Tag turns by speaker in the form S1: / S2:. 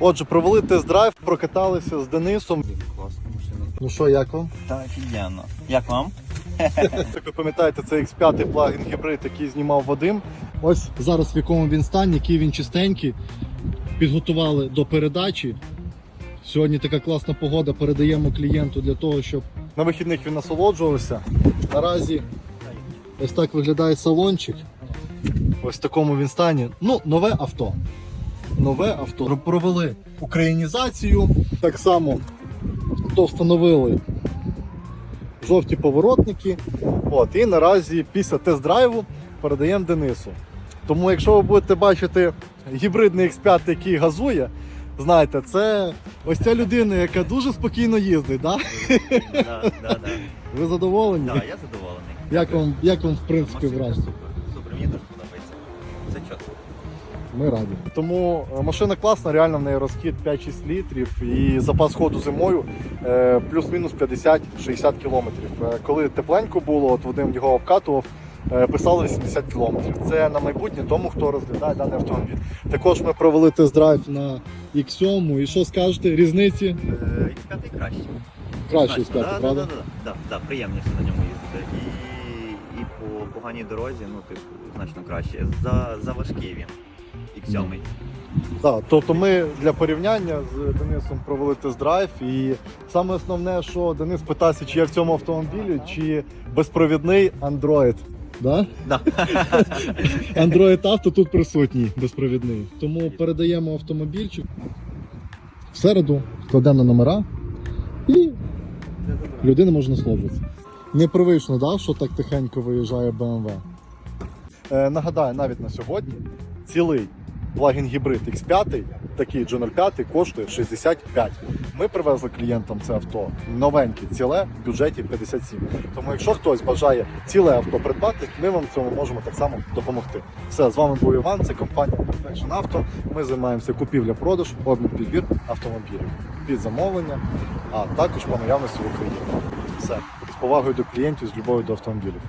S1: Отже, провели тест-драйв, прокаталися з Денисом.
S2: Класна машина.
S1: Ну що, як вам?
S2: Та офігенно. Як вам?
S1: Як ви пам'ятаєте, це X5 плагін гібрид, який знімав Вадим. Ось зараз в якому він стані, який він чистенький. Підготували до передачі. Сьогодні така класна погода, передаємо клієнту для того, щоб на вихідних він насолоджувався. Наразі ось так виглядає салончик. Ось в такому він стані. Ну, нове авто. Нове авто. Провели українізацію. Так само то встановили жовті поворотники. От, і наразі після тест-драйву передаємо Денису. Тому, якщо ви будете бачити гібридний X5, який газує, знаєте, це ось ця людина, яка дуже спокійно їздить. Да?
S2: Да, да, да.
S1: Ви задоволені?
S2: Да, я задоволений.
S1: Як вам, як вам в принципі враження?
S2: Супер, супер, мені дуже.
S1: Ми раді. Тому е, машина класна, реально в неї розхід 5-6 літрів і запас ходу зимою е, плюс-мінус 50-60 кілометрів. Е, Коли тепленько було, от Вадим його обкатував, писали 80 кілометрів. Це на майбутнє тому, хто розглядає даний автомобіль. Також ми провели тест-драйв на X7. І що скажете? Різниці?
S2: Е, X5 краще.
S1: Краще
S2: Значно,
S1: X5,
S2: да,
S1: правда?
S2: Да, да, да, да, да, приємніше на ньому їздити. І, і по поганій дорозі, ну, типу, значно краще. За, за важкий він. X7.
S1: Так, тобто ми для порівняння з Денисом провели тест-драйв, і саме основне, що Денис питався, чи є в цьому автомобілі, чи безпровідний Android. Да?
S2: Да.
S1: Android Auto тут присутній безпровідний. Тому передаємо автомобільчик в середу, кладемо на номера і людина може насолоджуватися. Непривично, да, що так тихенько виїжджає BMW. Е, нагадаю, навіть на сьогодні цілий плагін гібрид X5, такий G05, коштує 65. Ми привезли клієнтам це авто новеньке, ціле в бюджеті 57. Тому якщо хтось бажає ціле авто придбати, ми вам в цьому можемо так само допомогти. Все, з вами був Іван, це компанія Perfection Auto. Ми займаємося купівля-продаж, обмін підбір автомобілів під замовлення, а також по наявності в Україні. Все з повагою до клієнтів, з любов'ю до автомобілів.